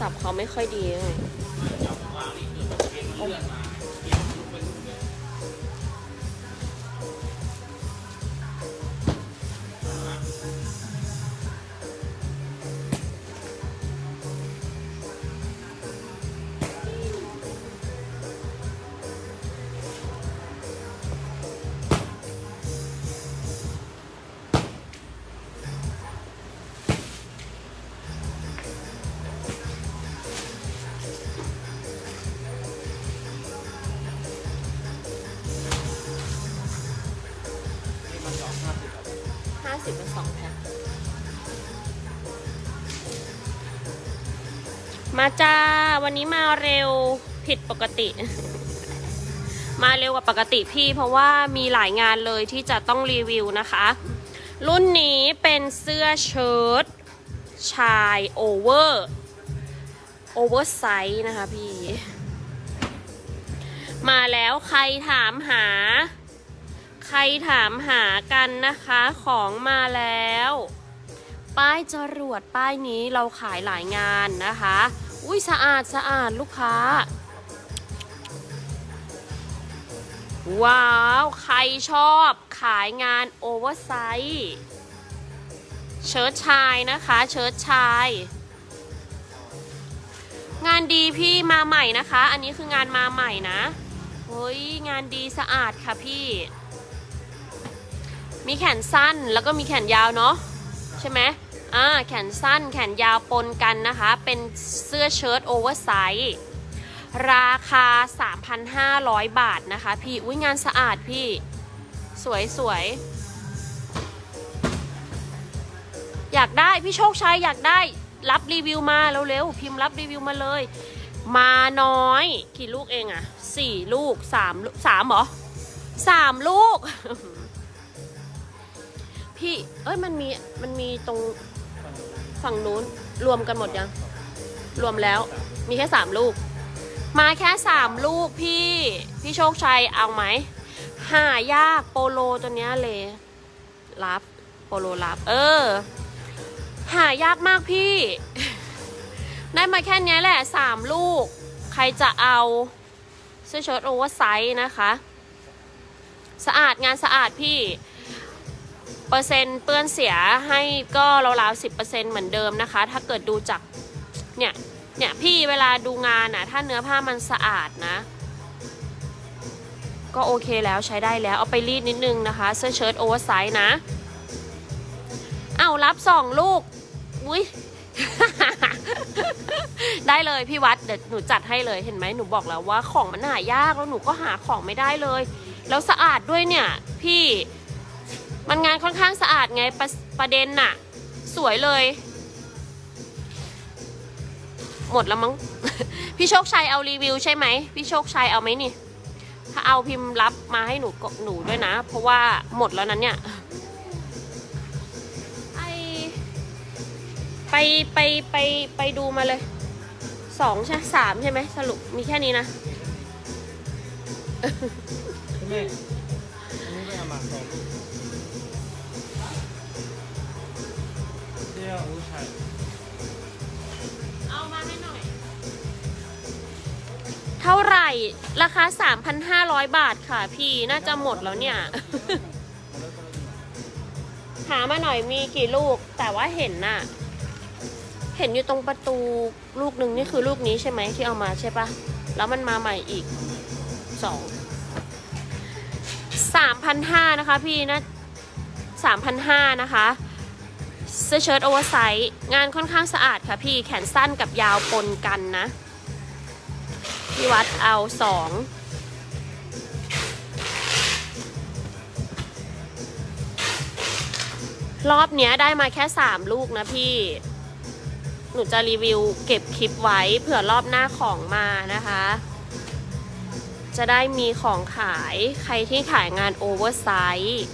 ศัพท์เขาไม่ค่อยดีไงห้ มาจ้า วันนี้มาเร็วผิดปกติ มาเร็วกว่าปกติพี่ เพราะว่ามีหลายงานเลยที่จะต้องรีวิวนะคะ รุ่นนี้เป็นเสื้อเชิ้ตชายโอเวอร์โอเวอร์ไซส์นะคะพี่ มาแล้วใครถามหา ใครถามหากันนะคะของมาแล้ว ป้ายจรวดป้ายนี้เราขายหลายงานนะคะ อุ้ยสะอาดสะอาดลูกค้า ว้าว ใครชอบขายงานโอเวอร์ไซส์เชิ้ตชายนะคะ เชิ้ตชาย งานดีพี่มาใหม่นะคะ อันนี้คืองานมาใหม่นะเฮ้ยงานดีสะอาดค่ะพี่ มีแขนสั้นแล้วก็มีแขนยาวเนาะใช่ไหม อ่าแขนสั้นแขนยาวปนกันนะคะ เป็นเสื้อเชิ้ตโอเวอร์ไซส์ราคา 3,500 บาทนะคะ พี่อุ้ยงานสะอาดพี่ สวยสวยอยากได้พี่โชคชัยอยากได้รับรีวิวมาเร็วๆพิมพ์รับรีวิวมาเลย มาน้อยกี่ลูกเองอะสี่ลูกสามลูกสามเหรอสามลูก พี่เอ้ยมันมีมันมีตรง ฝั่งนู้นรวมกันหมดยัง รวมแล้วมีแค่สามลูก มาแค่สามลูกพี่ พี่โชคชัยเอาไหม หายากโปโลตัวเนี้ยเลยรับโปโลรับ เออ หายากมากพี่ ได้มาแค่นี้แหละสามลูก ใครจะเอาเสื้อเชิ้ตโอเวอร์ไซส์นะคะ สะอาดงานสะอาดพี่ เปอร์เซ็นต์เปื้อนเสียให้ก็ราวๆสิบเปอร์เซ็นต์เหมือนเดิมนะคะ ถ้าเกิดดูจากเนี่ยเนี่ยพี่เวลาดูงานอะถ้าเนื้อผ้ามันสะอาดนะ ก็โอเคแล้วใช้ได้แล้วเอาไปรีดนิดนึงนะคะ เสื้อเชิ้ตโอเวอร์ไซส์นะ เอารับสองลูกอุ้ยได้เลยพี่วัดเดี๋ยวหนูจัดให้เลยเห็นไหมหนูบอกแล้วว่าของมันหายากแล้วหนูก็หาของไม่ได้เลย แล้วสะอาดด้วยเนี่ยพี่ มันงานค่อนข้างสะอาดไงประประเด็นน่ะ สวยเลย หมดแล้วมั้ง พี่โชคชัยเอารีวิวใช่ไหม พี่โชคชัยเอาไหมนี่ ถ้าเอาพิมพ์รับมาให้หนูก็หนูด้วยนะ เพราะว่าหมดแล้วนั้นเนี่ยไอไปไปไปไปดูมาเลยสองใช่สามใช่ไหมสรุปมีแค่นี้นะแม่อันนี้ไปเอามาสอง เท่าไหร่ราคา 3,500 บาทค่ะพี่น่าจะหมดแล้วเนี่ย หามาหน่อยมีกี่ลูก แต่ว่าเห็นน่ะ เห็นอยู่ตรงประตูลูกหนึ่งนี่คือลูกนี้ใช่ไหมที่เอามาใช่ปะแล้วมันมาใหม่อีกสองสามพันห้านะคะพี่นะสามพันห้านะคะเสื้อเชิ้ตโอเวอร์ไซส์งานค่อนข้างสะอาดค่ะพี่แขนสั้นกับยาวปนกันนะ พี่วัดเอาสองรอบเนี้ยได้มาแค่สามลูกนะพี่ หนูจะรีวิวเก็บคลิปไว้เผื่อรอบหน้าของมานะคะ จะได้มีของขายใครที่ขายงานโอเวอร์ไซส์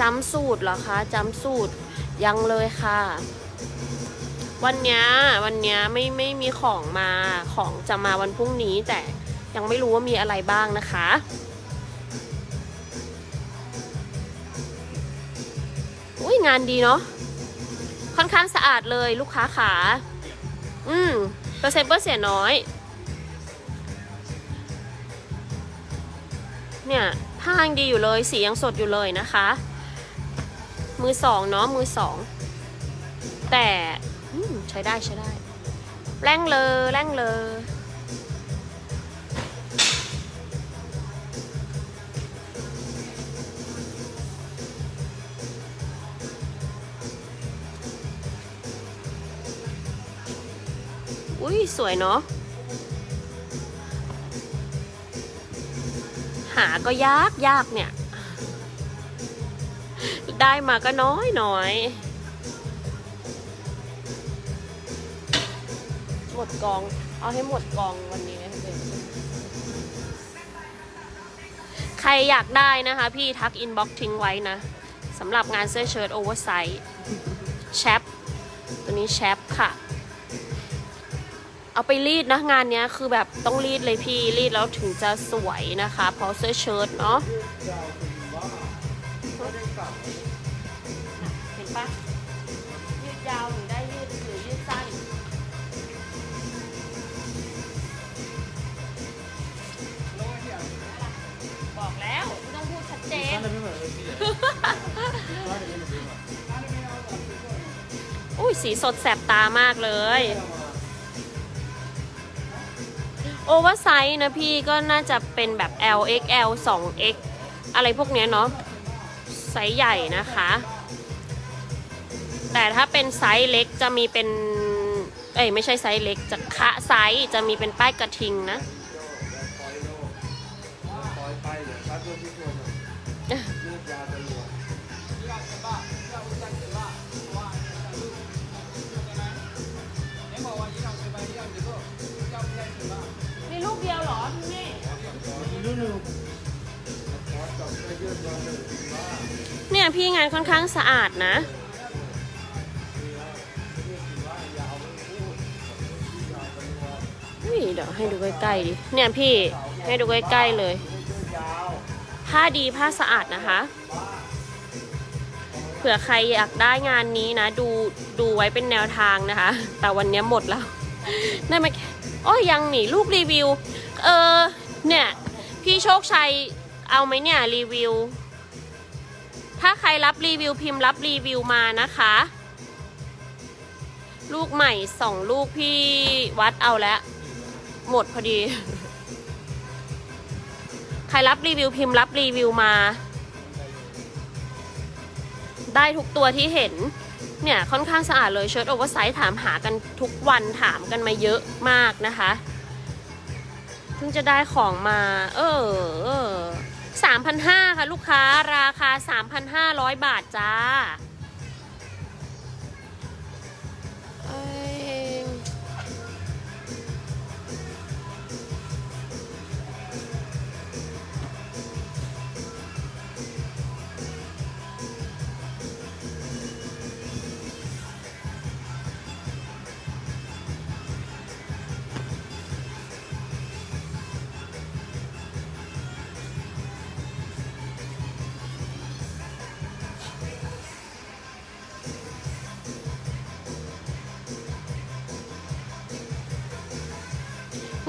จำสูตรเหรอคะจำสูตรยังเลยค่ะ วันเนี้ยวันเนี้ยไม่ไม่มีของมาของจะมาวันพรุ่งนี้ แต่ยังไม่รู้ว่ามีอะไรบ้างนะคะอุ้ยงานดีเนาะค่อนข้างสะอาดเลยลูกค้าขา อืมเปอร์เซ็นต์เปอร์เสียน้อย เนี่ยผ้ายังดีอยู่เลยสียังสดอยู่เลยนะคะ มือสองเนาะมือสองแต่ ช้ได้ใช้ได้ แร่งเลยแร่งเลยอุ้ยสวยเนาะหาก็ยากยากเนี่ย ได้มาก็น้อยน้อย หมดกอง เอาให้หมดกองวันนี้เลยใครอยากได้นะคะพี่ทักอินบ็อกทิ้งไว้นะสำหรับงานเสื้อเชิ้ตโอเวอร์ไซส์แชปตัวนี้แชปค่ะ เอาไปรีดนะงานเนี้ยคือแบบต้องรีดเลยพี่รีดแล้วถึงจะสวยนะคะ เพราะเสื้อเชิ้ตเนาะเห็นปะยืดยาวหรือ อุ้ยสีสดแสบตามากเลย โอเวอร์ไซส์นะพี่ก็น่าจะเป็นแบบ L XL 2X อะไรพวกเนี้ยเนาะไซส์ใหญ่นะคะ แต่ถ้าเป็นไซส์เล็กจะมีเป็น เอ้ยไม่ใช่ไซส์เล็กจะคะไซส์จะมีเป็นป้ายกระทิงนะ เนี่ยพี่งานค่อนข้างสะอาดนะ อุ้ยเดี๋ยวให้ดูใกล้ๆดิ เนี่ยพี่ให้ดูใกล้ๆเลย ผ้าดีผ้าสะอาดนะคะ เผื่อใครอยากได้งานนี้นะ ดูดูไว้เป็นแนวทางนะคะ แต่วันนี้หมดแล้ว ได้มาแค่โอ้ยยังหนีลูกรีวิว เออ เนี่ย พี่โชคชัยเอาไหมเนี่ยรีวิว ถ้าใครรับรีวิวพิมพ์รับรีวิวมานะคะ ลูกใหม่สองลูกพี่วัดเอาแล้ว หมดพอดี ใครรับรีวิวพิมพ์รับรีวิวมา ได้ทุกตัวที่เห็น เนี่ยค่อนข้างสะอาดเลยเชิ้ตโอเวอร์ไซส์ถามหากันทุกวันถามกันมาเยอะมากนะคะเพิ่งจะได้ของมา เออ เออสามพันห้าค่ะลูกค้าราคาสามพันห้าร้อยบาทจ้า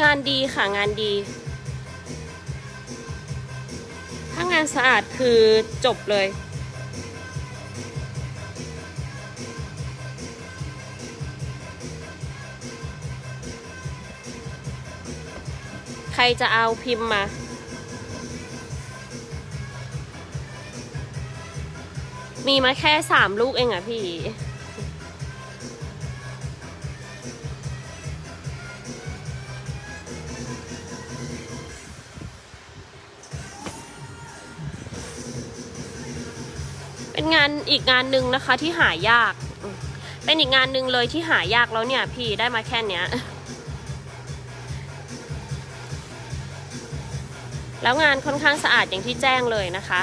งานดีค่ะงานดี ถ้างานสะอาดคือจบเลย ใครจะเอาพิมพ์มามีมาแค่สามลูกเองอะพี่ อีกงานหนึ่งนะคะที่หายาก เป็นอีกงานหนึ่งเลยที่หายากแล้วเนี่ย พี่ได้มาแค่เนี้ย แล้วงานค่อนข้างสะอาดอย่างที่แจ้งเลยนะคะ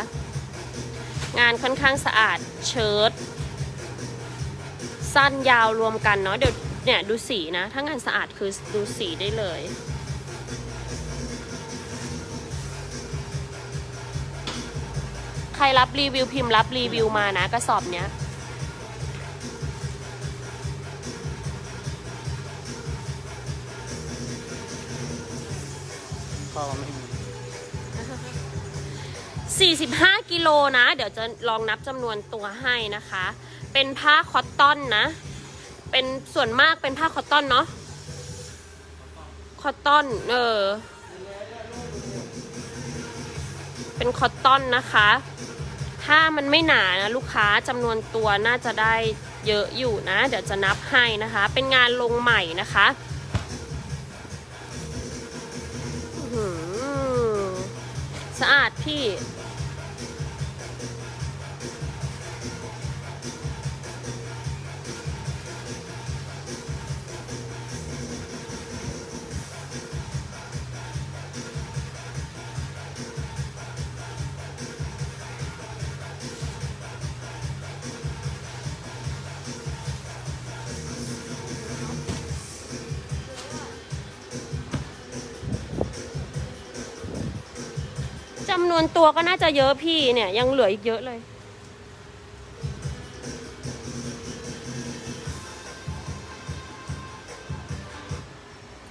งานค่อนข้างสะอาดเชิ้ตสั้นยาวรวมกันเนาะเดี๋ยวเนี่ยดูสีนะ ถ้างานสะอาดคือดูสีได้เลย ใครรับรีวิวพิมพ์รับรีวิวมานะกระสอบเนี้ยก็ไม่สี่สิบห้ากิโลนะ เดี๋ยวจะลองนับจำนวนตัวให้นะคะ เป็นผ้าคอตตอนนะ เป็นส่วนมากเป็นผ้าคอตตอนเนาะ คอตตอน เออ เป็นคอตตอนนะคะ ถ้ามันไม่หนานะลูกค้าจำนวนตัวน่าจะได้เยอะอยู่นะ เดี๋ยวจะนับให้นะคะ เป็นงานลงใหม่นะคะหือสะอาดพี่ำนวนตัวก็น่าจะเยอะพี่เนี่ย ยังเหลืออีกเยอะเลย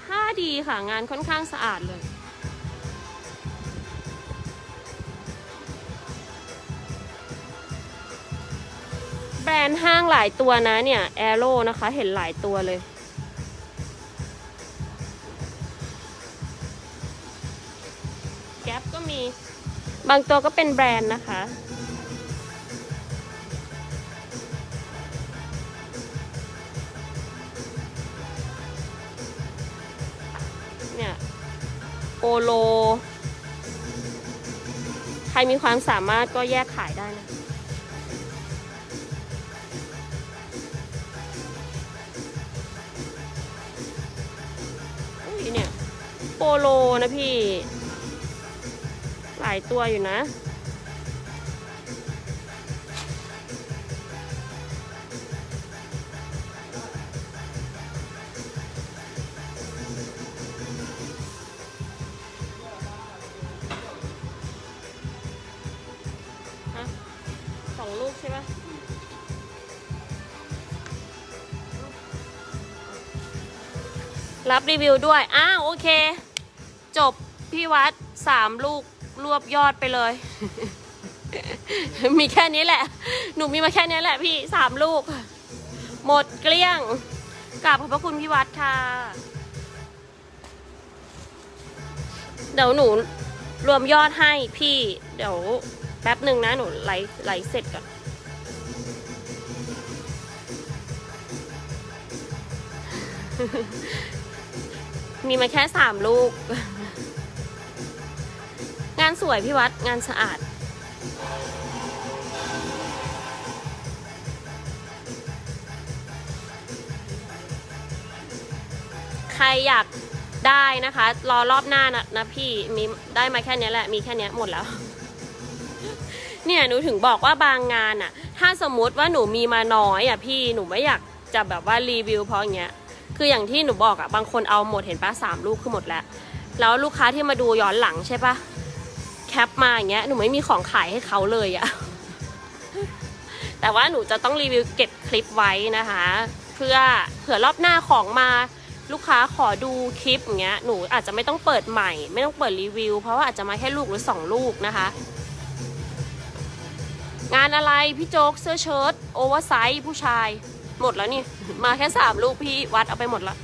ผ้าดีค่ะงานค่อนข้างสะอาดเลย แบรนด์ห้างหลายตัวนะเนี่ยแอโร่นะคะ เห็นหลายตัวเลย บางตัวก็เป็นแบรนด์นะคะ เนี่ยโปโล ใครมีความสามารถก็แยกขายได้นะอุ้ยเนี่ยโปโลนะพี่ายตัวอยู่นะ สองลูกใช่ปะรับรีวิวด้วย อ้าว โอเค จบพี่วัดสามลูก รวบยอดไปเลย มีแค่นี้แหละ หนูมีมาแค่นี้แหละพี่สามลูก หมดเกลี้ยงกราบขอบพระคุณพี่วัดค่ะ เดี๋ยวหนูรวมยอดให้พี่ เดี๋ยวแป๊บหนึ่งนะหนูไลฟ์ไลฟ์เสร็จก่อนมีมาแค่สามลูก งานสวยพี่วัดงานสะอาด ใครอยากได้นะคะ รอรอบหน้านะนะพี่มีได้มาแค่นี้แหละ มีแค่นี้หมดแล้ว เนี่ยหนูถึงบอกว่าบางงานอะถ้าสมมุติว่าหนูมีมาน้อยอะพี่หนูไม่อยากจะแบบว่ารีวิวเพราะอย่างเงี้ยคืออย่างที่หนูบอกอะบางคนเอาหมดเห็นปะสามลูกคือหมดแล้ว แล้วลูกค้าที่มาดูย้อนหลังใช่ปะ แคปมาอย่างเงี้ยหนูไม่มีของขายให้เขาเลยอะแต่ว่าหนูจะต้องรีวิวเก็บคลิปไว้นะคะ เพื่อเผื่อรอบหน้าของมาลูกค้าขอดูคลิปอย่างเงี้ยหนูอาจจะไม่ต้องเปิดใหม่ ไม่ต้องเปิดรีวิว เพราะว่าอาจจะมาแค่ลูกหรือสองลูกนะคะ งานอะไรพี่โจ๊กเสื้อเชิ้ตโอเวอร์ไซส์ผู้ชาย หมดแล้วนี่ มาแค่สามลูกพี่วัดเอาไปหมดละ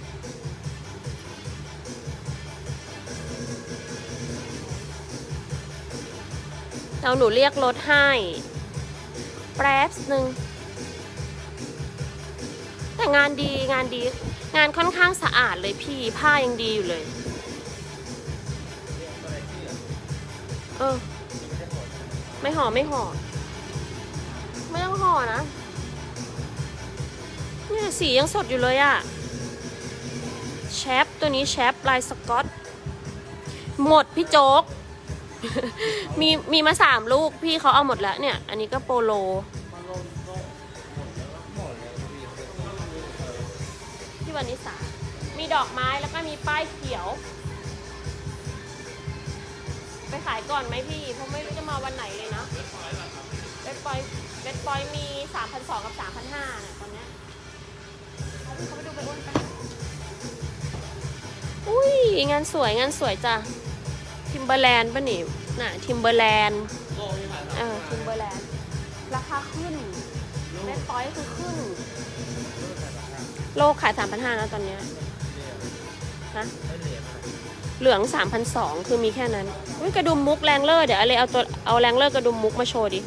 เดี๋ยวหนูเรียกรถให้ แป๊บหนึ่งแต่งานดีงานดี งานค่อนข้างสะอาดเลยพี่ผ้ายังดีอยู่เลย เออ ไม่ห่อไม่ห่อไม่ต้องห่อนะเนี่ยสียังสดอยู่เลยอะแชปตัวนี้แชปลายสกอต หมดพี่โจ๊ก มีมีมาสามลูกพี่เขาเอาหมดแล้วเนี่ย อันนี้ก็โปโลมันลงก็หมดแล้วหมดแล้วพี่ที่วันนิสามีดอกไม้แล้วก็มีป้ายเขียว ไปขายก่อนไหมพี่ เพราะไม่รู้จะมาวันไหนเลยนะเบสปอยเบสปอยมีสามพันสองกับสามพันห้าเนี่ยตอนเนี้ยเอาพี่เขาไปดูไปอ้นไปอุ้ยงานสวยงานสวยจ้ะ ทิมเบอร์แลนด์ป่ะนี่น่ะทิมเบอร์แลนด์เออทิมเบอร์แลนด์ราคาขึ้นแม่ปอยคือขึ้น โลกขายสามพันห้านะตอนเนี้ยฮะเหรียญเหลืองสามพันสองคือมีแค่นั้นอุ้ยกระดุมมุกแรงเลอร์เดี๋ยวอะไรเอาตัวเอาแรงเลอร์กระดุมมุกมาโชว์ดิ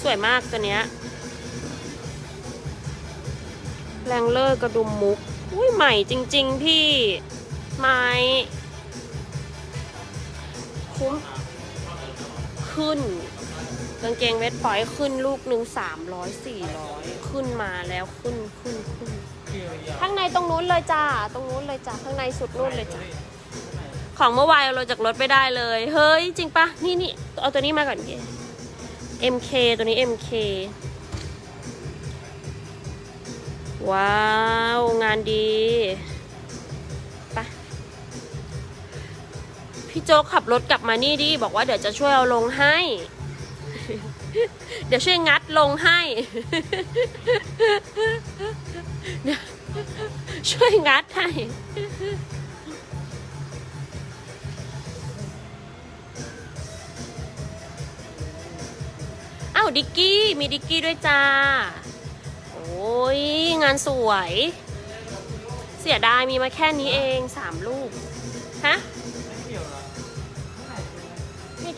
สวยมากตัวเนี้ยแรงเลอร์กระดุมมุกอุ้ยใหม่จริง ๆ พี่ไม้ คุ้ม ขึ้นกางเกงเวทปอยขึ้นลูกหนึ่งสามร้อยสี่ร้อยขึ้นมาแล้วขึ้นขึ้นขึ้นข้างในตรงนู้นเลยจ้าตรงนู้นเลยจ้าข้างในสุดนู้นเลยจ้าของเมื่อวานเอาจากรถไม่ได้เลย เฮ้ย จริงปะนี่นี่เอาตัวนี้มาก่อนพี่ MK ตัวนี้ MK ว้าว งานดี พี่โจ๊กขับรถกลับมานี่ดิบอกว่าเดี๋ยวจะช่วยเอาลงให้ เดี๋ยวช่วยงัดลงให้ ช่วยงัดให้อ้าวดิกกี้มีดิกกี้ด้วยจ้า โอ้ยงานสวย เสียดายมีมาแค่นี้เองสามลูก ฮะ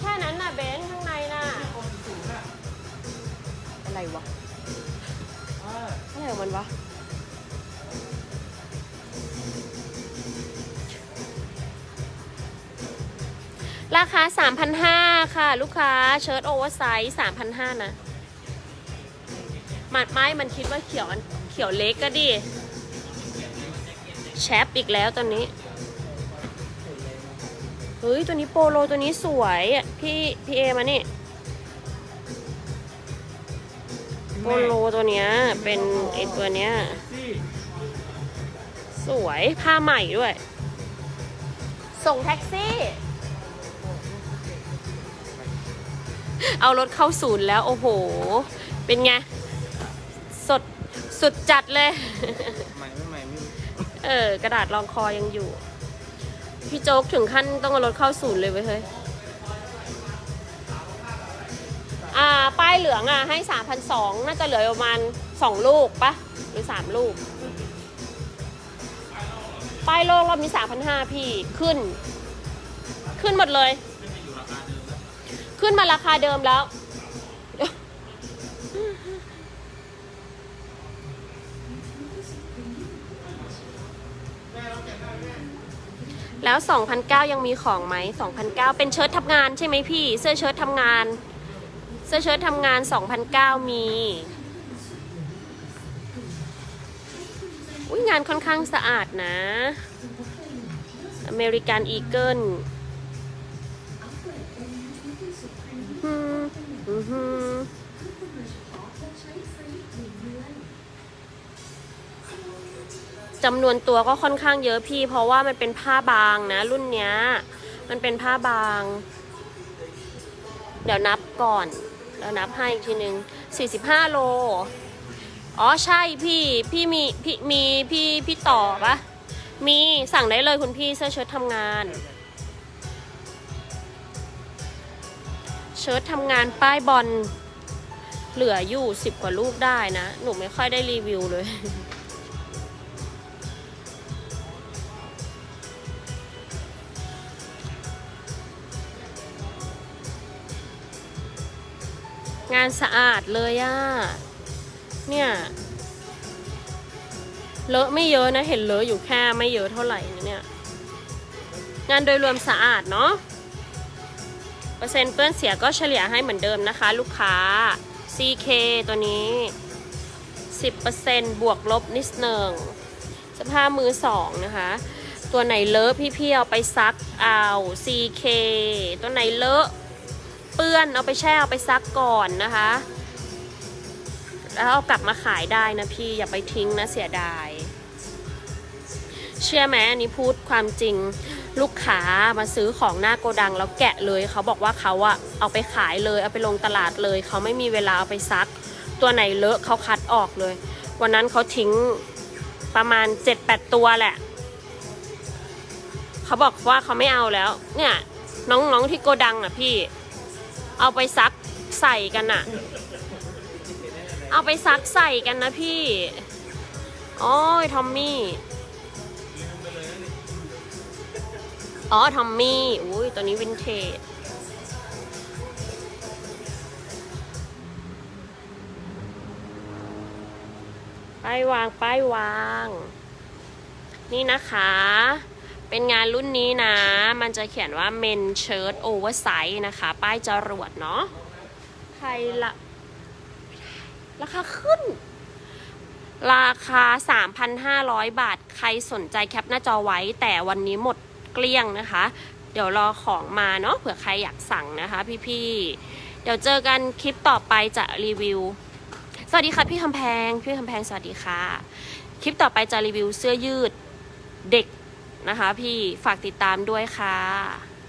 แค่นั้นน่ะเบนซ์ข้างในน่ะ อะไรวะอ่าอะไรของมันวะ ราคา 3,500 ค่ะ ลูกค้าเชิ้ตโอเวอร์ไซส์3,500 นะหมัดไม้มันคิดว่าเขียวอันเขียวเล็กก็ดิแชปอีกแล้วตอนนี้ เฮ้ย ตัวนี้โปโลตัวนี้สวยอะพี่พี่เอมานี่ โปโลตัวเนี้ยเป็นไอตัวเนี้ยซี่สวยผ้าใหม่ด้วย ส่งแท็กซี่ เอารถเข้าศูนย์แล้วโอ้โห เป็นไง สดสุดจัดเลยใหม่ไม่ใหม่ไม่รู้เออกระดาษรองคอยังอยู่ พี่โจ๊กถึงขั้นต้องเอารถเข้าศูนย์เลยเว้ยเฮ้ย อ่า ป้ายเหลืองอะ ให้สามพันสองน่าจะเหลือประมาณสองลูกปะหรือสามลูก ป้ายโลกเรามีสามพันห้าพี่ขึ้น ขึ้นหมดเลย ขึ้นมาราคาเดิมแล้ว แล้ว 2,009ยังมีของไหม2,009เป็นเชิ้ตทำงานใช่ไหมพี่ เสื้อเชิ้ตทำงาน เสื้อเชิ้ตทำงาน2,009มีอุ้ยงานค่อนข้างสะอาดนะ อเมริกันอีเกิลอืมอือ จำนวนตัวก็ค่อนข้างเยอะพี่ เพราะว่ามันเป็นผ้าบางนะ รุ่นเนี้ย มันเป็นผ้าบาง เดี๋ยวนับก่อนเดี๋ยวนับให้อีกทีหนึ่ง45 โล อ๋อใช่พี่ พี่มีพี่มีพี่พี่ต่อปะมีสั่งได้เลยคุณพี่เสื้อเชิ้ตทำงาน เชิ้ตทำงานป้ายบอลเหลืออยู่สิบกว่าลูกได้นะ หนูไม่ค่อยได้รีวิวเลย งานสะอาดเลยอะเนี่ย เลอะไม่เยอะนะ เห็นเลอะอยู่แค่ไม่เยอะเท่าไหร่นะเนี่ย งานโดยรวมสะอาดเนาะ เปอร์เซ็นต์เปื้อนเสียก็เฉลี่ยให้เหมือนเดิมนะคะ ลูกค้า CK ตัวนี้ 10%บวกลบนิดหนึ่งสภาพมือสองนะคะ ตัวไหนเลอะพี่ๆเอาไปซักเอา CK ตัวไหนเลอะ เปื้อนเอาไปแช่เอาไปซักก่อนนะคะ แล้วเอากลับมาขายได้นะพี่อย่าไปทิ้งนะเสียดาย เชื่อไหมอันนี้พูดความจริงลูกค้ามาซื้อของหน้าโกดังแล้วแกะเลย เขาบอกว่าเขาอะเอาไปขายเลยเอาไปลงตลาดเลย เขาไม่มีเวลาเอาไปซัก ตัวไหนเลอะเขาคัดออกเลย วันนั้นเขาทิ้งประมาณ 7-8 ตัวแหละ เขาบอกว่าเขาไม่เอาแล้ว เนี่ย น้องๆที่โกดังอะพี่ เอาไปซักใส่กันอะเอาไปซักใส่กันนะพี่ โอ้ยทอมมี่ อ๋อทอมมี่ อุ้ยตัวนี้วินเทจ ป้ายวาง ป้ายวาง นี่นะคะ เป็นงานรุ่นนี้นะ มันจะเขียนว่า men shirt oversize นะคะ ป้ายจรวดเนาะ ใครละราคาขึ้น ราคา 3,500 บาท ใครสนใจแคปหน้าจอไว้ แต่วันนี้หมดเกลี้ยงนะคะ เดี๋ยวรอของมาเนาะ เผื่อใครอยากสั่งนะคะพี่ๆ เดี๋ยวเจอกันคลิปต่อไปจะรีวิว สวัสดีค่ะพี่คำแพง พี่คำแพงสวัสดีค่ะ คลิปต่อไปจะรีวิวเสื้อยืดเด็ก นะคะ พี่ฝากติดตามด้วยค่ะ